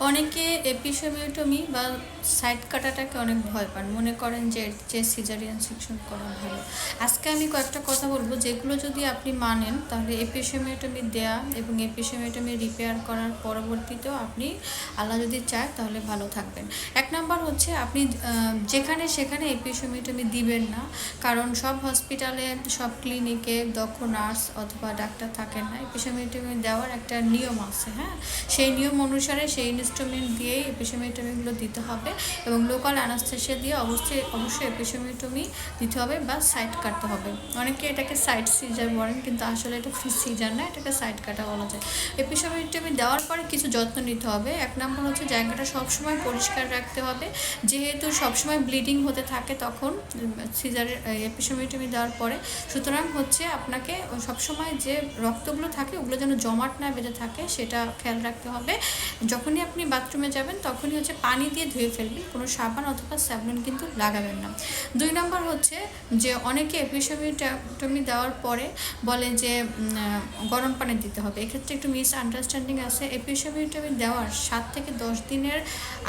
অনেকে এপিসেমিওটমি বা সাইড কাটাটাকে অনেক ভয় পান। মনে করেন যে চেয়ে সিজারিয়ান সেকশন করা ভালো। আজকে আমি কয়েকটা কথা বলব, যেগুলো যদি আপনি মানেন, তাহলে এপিসেমিওটমি দেয়া এবং এপিসেমিওটমি রিপেয়ার করার পরবর্তীতেও আপনি আল্লাহ যদি চায়, তাহলে ভালো থাকবেন। এক নাম্বার হচ্ছে, আপনি যেখানে সেখানে এপিসেমিওটমি দিবেন না। কারণ সব হসপিটালে সব ক্লিনিকে দক্ষ নার্স অথবা ডাক্তার থাকেন না। এপিসেমিওটমি দেওয়ার একটা নিয়ম আছে হ্যাঁ? সেই নিয়ম অনুসারে সেই ইনস্ট্রুমেন্ট দিয়েই এপিসেমিওটমিগুলো দিতে হবে এবং লোকাল অ্যানাস্থেসিয়া দিয়ে অবশ্যই অবশ্যই এপিসেমিওটমি দিতে হবে বা সাইড কাটতে হবে। অনেকে এটাকে সাইড সিজার বলেন, কিন্তু আসলে এটা সিজার না, এটাকে সাইড কাটা বলা যায়। এপিসেমিওটমি দেওয়ার পরে কিছু যত্ন নিতে হবে। এক নম্বর হচ্ছে জায়গাটা সবসময় পরিষ্কার রাখতে হবে। যেহেতু সবসময় ব্লিডিং হতে থাকে তখন সিজারের এপিসেমিওটমি দেওয়ার পরে সুতরাং হচ্ছে আপনাকে সবসময় যে রক্তগুলো থাকে ওগুলো যেন জমাট না বেঁধে থাকে সেটা খেয়াল রাখতে হবে। যখনই আপনি বাথরুমে যাবেন, তখনই হচ্ছে পানি দিয়ে ধুয়ে ফেলবেন, কোনো সাবান অথবা স্যাবলন কিন্তু লাগাবেন না। দুই নম্বর হচ্ছে যে অনেকে এপিসেমিওটমি দেওয়ার পরে বলে যে গরম পানি দিতে হবে। এক্ষেত্রে একটু মিস আন্ডারস্ট্যান্ডিং আছে। এপিসেমিওটমি দেওয়ার সাত থেকে দশ দিনের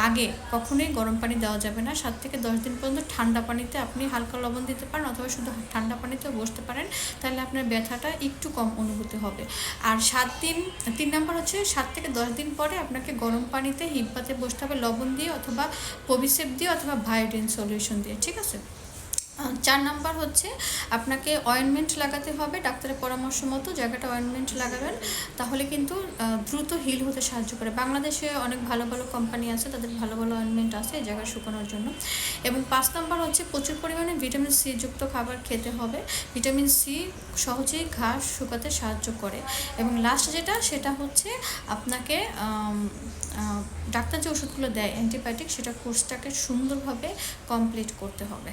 আগে কখনোই গরম পানি দেওয়া যাবে না। সাত থেকে দশ দিন পর্যন্ত ঠান্ডা পানিতে আপনি হালকা লবণ দিতে পারেন অথবা শুধু ঠান্ডা পানিতেও বসতে পারেন, তাহলে আপনার ব্যথাটা একটু কম অনুভূতি হবে। আর সাত দিন, তিন নম্বর হচ্ছে সাত থেকে দশ দিন পরে আপনাকে গরম পানিতে হিব্বাতে বসতে হবে লবণ দিয়ে অথবা পবিসেপ দিয়ে অথবা ভায়োডিন সলিউশন দিয়ে, ঠিক আছে? চার নাম্বার হচ্ছে আপনাকে অয়েনমেন্ট লাগাতে হবে, ডাক্তারের পরামর্শ মতো জায়গাটা অয়েনমেন্ট লাগাবেন, তাহলে কিন্তু দ্রুত হিল হতে সাহায্য করে। বাংলাদেশে অনেক ভালো ভালো কোম্পানি আছে, তাদের ভালো ভালো অয়েনমেন্ট আছে এই জায়গা শুকানোর জন্য। এবং পাঁচ নাম্বার হচ্ছে প্রচুর পরিমাণে ভিটামিন সি যুক্ত খাবার খেতে হবে। ভিটামিন সি সহজেই ঘাস শুকাতে সাহায্য করে। এবং লাস্ট যেটা, সেটা হচ্ছে আপনাকে ডাক্তার যে ওষুধগুলো দেয় অ্যান্টিবায়োটিক সেটা কোর্সটাকে সুন্দরভাবে কমপ্লিট করতে হবে।